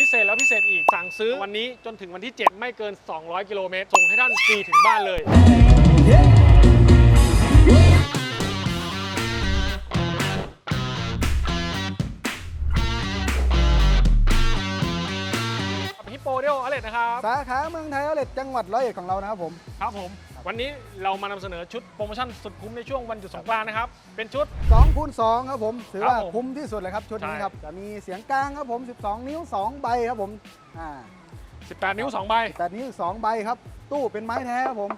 พิเศษแล้วพิเศษอีก สั่งซื้อวันนี้จนถึงวันที่ 7 ไม่เกิน 200 กิโลเมตร ส่งให้ท่านฟรีถึงบ้านเลย ฮิปโปเดลอเลตนะครับ สาขาเมืองไทยเอาเลตจังหวัดร้อยเอ็ดของเรานะครับผม ครับผม วันนี้เรามานำเสนอชุดโปรโมชั่นสุดคุ้มในช่วงวันหยุดสงกรานต์นะครับ เป็นชุด 2คูณ2ครับผมถือว่าครับผมคุ้มที่สุดเลยครับชุดนี้ใช่ ครับจะมีเสียงกลางครับผม 12 นิ้ว 2 ใบครับผมอ่า18 นิ้ว 2 ใบ แต่นิ้ว2ใบครับ ตู้เป็นไม้แท้ครับผม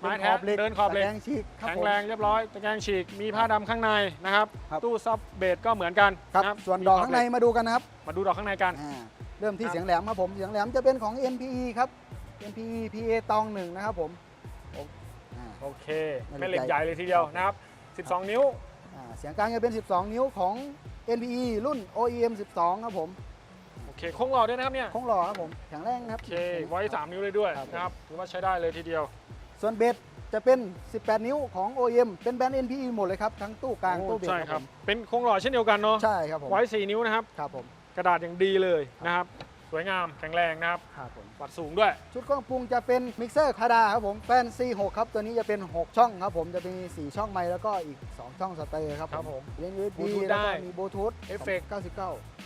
ไม้แท้เดินขอบเหล็ก ตะแกรงฉีกครับแข็งผม แรงเรียบร้อยตะแกรงฉีกมีผ้าดำข้างในนะครับ ครับ ตู้ซับเบสก็เหมือนกันครับนะส่วนดอกข้างในมาดูกันนะครับมาดูดอกข้างในกัน อ่าเริ่มที่ครับ เสียงแหลมครับผมเสียงแหลมจะเป็นของ NPE ครับ NPE PA ตองหนึ่งนะครับผม อ่า โอเคไม่แม่เหเหล็ล็กกใหใหญ่ญ่เลยทีเดียวนะครับ 12 นิ้ว อ่าเสียงกลางจะเป็น 12 นิ้วของ NPE รุ่น OEM 12 ครับผมโอเคโค้งหล่อด้วยนะครับเนี่ยคงหล่อครับผมแข็งแรงนะครับ โอเค ไว้ 3 นิ้วเลยด้วยครับ นะครับถือว่าใช้ได้เลยทีเดียว ส่วนเบสจะเป็น 18 นิ้วของ OEM เป็นแบรนด์ NPE หมดเลยครับ ทั้งตู้กลางโอ้ตู้เบสใช่คครัรับบผมเป็นโค้งหล่อเช่นเดียวกันเนาะใช่ครับผมไว้ 4 นิ้วนะครับ ครับผม กระดาษอย่างดีเลยนะครับ สวยงามแข็งแรงนะครับ ครับผม วัดสูงด้วย ชุดเครื่องปรุงจะเป็นมิกเซอร์คาดาครับผมแฟน C6 ครับตัวนี้จะเป็น 6 ช่องครับผมจะมี 4 ช่องไมค์แล้วก็อีก 2 ช่องสเตอร์ครับครับผมเล่น USB Bluetooth แล้วก็ได้มีบลูทูธ Effect 99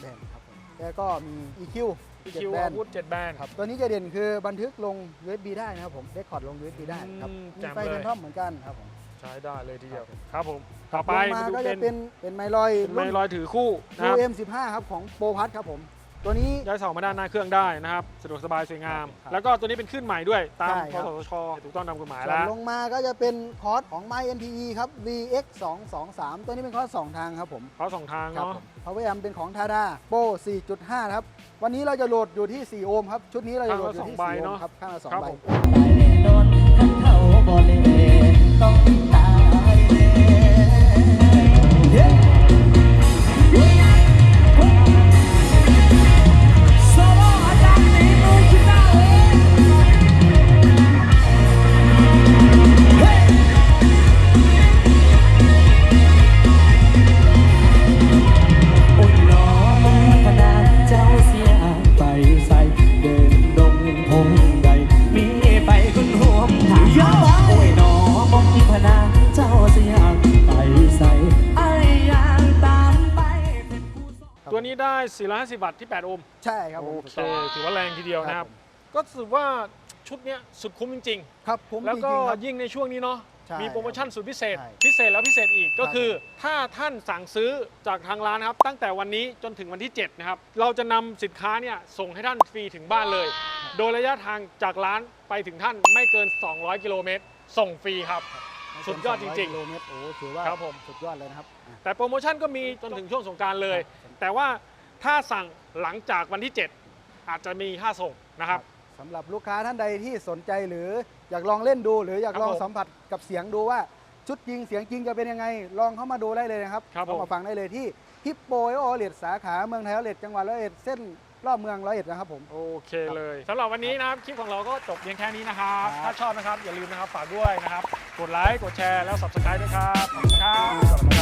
แบนด์ครับผมแล้วก็มี EQ อีเจ็ดคิวแบอานด์วุธ7แบน ครับตัวนี้จะเด่นคือบันทึกลง USB ได้นะครับผมเรคคอร์ดลง USB ได้ครับอืมมีแจ่มไฟเลยเป็นท่อมเหมือนกันครับผมใช้ได้เลยทีเดียว ครับผมต่อไปลงมามาดูก็เป็จะเป็นเป็นไมลอยเป็นไมลอยถือคู่นะครับ UM15 ครับของโปรพัทครับผม ตัวนี้ ย้ายเสามาด้านหน้าเครื่องได้นะครับสะดวกสบายสวยงาม ครับแล้วก็ตัวนี้เป็นขึ้นใหม่ด้วยตามใช่พครับสชถูกต้องตามกฎหมายส่วแล้นวลงมาก็จะเป็นคอร์สของ My NPE ครับ VX 223ตัวนี้เป็นคอร์ส2ทางครับผมเขาสองทางครับเนาะผม Power Amp เป็นของ Tada Pro 4.5นะครับ วันนี้เราจะโหลดอยู่ที่ 4 โอห์มครับ ชุดนี้เราจะโหลดอยู่ที่4โอห์มครับ ข้างละครับ2ใบ ผมตายแน่นอนขันเขาบ่เลต้อง ตัวนี้ได้ 450 วัตต์ที่ 8 โอห์มใช่ครับผโอมเคถือว่าแรงทีเดียวนะครับ ก็ถือว่าชุดเนี้ยสุดคุ้มจริง ครับผมๆ แล้วก็จริงๆครับ ยิ่งในช่วงนี้เนาะ ใช่มีโปรโมชั่นสุดพิเศษ ใช่พิเศษแล้วพิเศษอีกก็ครับคือ ถ้าท่านสั่งซื้อจากทางร้านนะครับ ตั้งแต่วันนี้จนถึงวันที่ 7 นะครับ เราจะนำสินค้าเนี่ยส่งให้ท่านฟรีถึงบ้านเลย โดยระยะทางจากร้านไปถึงท่านไม่เกิน 200 กิโลเมตร ส่งฟรีครับ สุดยอดจริงๆ200กิโลเมตรโอ้ถือว่าครับผม สุดยอดเลยนะครับอะ แต่โปรโมชั่นก็มีจนถึงช่วงสงกรารเลยแต่ว่าถ้าสั่งหลังจากวันที่ 7 อาจจะมีค่าส่งนะครับ สำหรับลูกค้าท่านใดที่สนใจหรืออยากลองเล่นดู หรืออยากครับลองผมสัมผัสกับเสียงดูว่า ชุดจริงเสียงจริงจะเป็นยังไง ลองเข้ามาดูได้เลยนะครับครับเข้าผมมาฟังได้เลยที่ฮิปโปเออเลดสาขาเมืองไทยเลดจังหวัดร้อยเอ็ดเส้น รอบเมืองร้อยเอ็ดนะครับผม โอเคเลยสำหรับวันนี้นะครับคลิปของเราก็จบเพียงแค่นี้นะครับ ครับ ถ้าชอบนะครับอย่าลืมนะครับฝากด้วยนะครับ กดไลค์กดแชร์แล้ว subscribe ด้วยครับขอบคุณครับสวัสดีครับ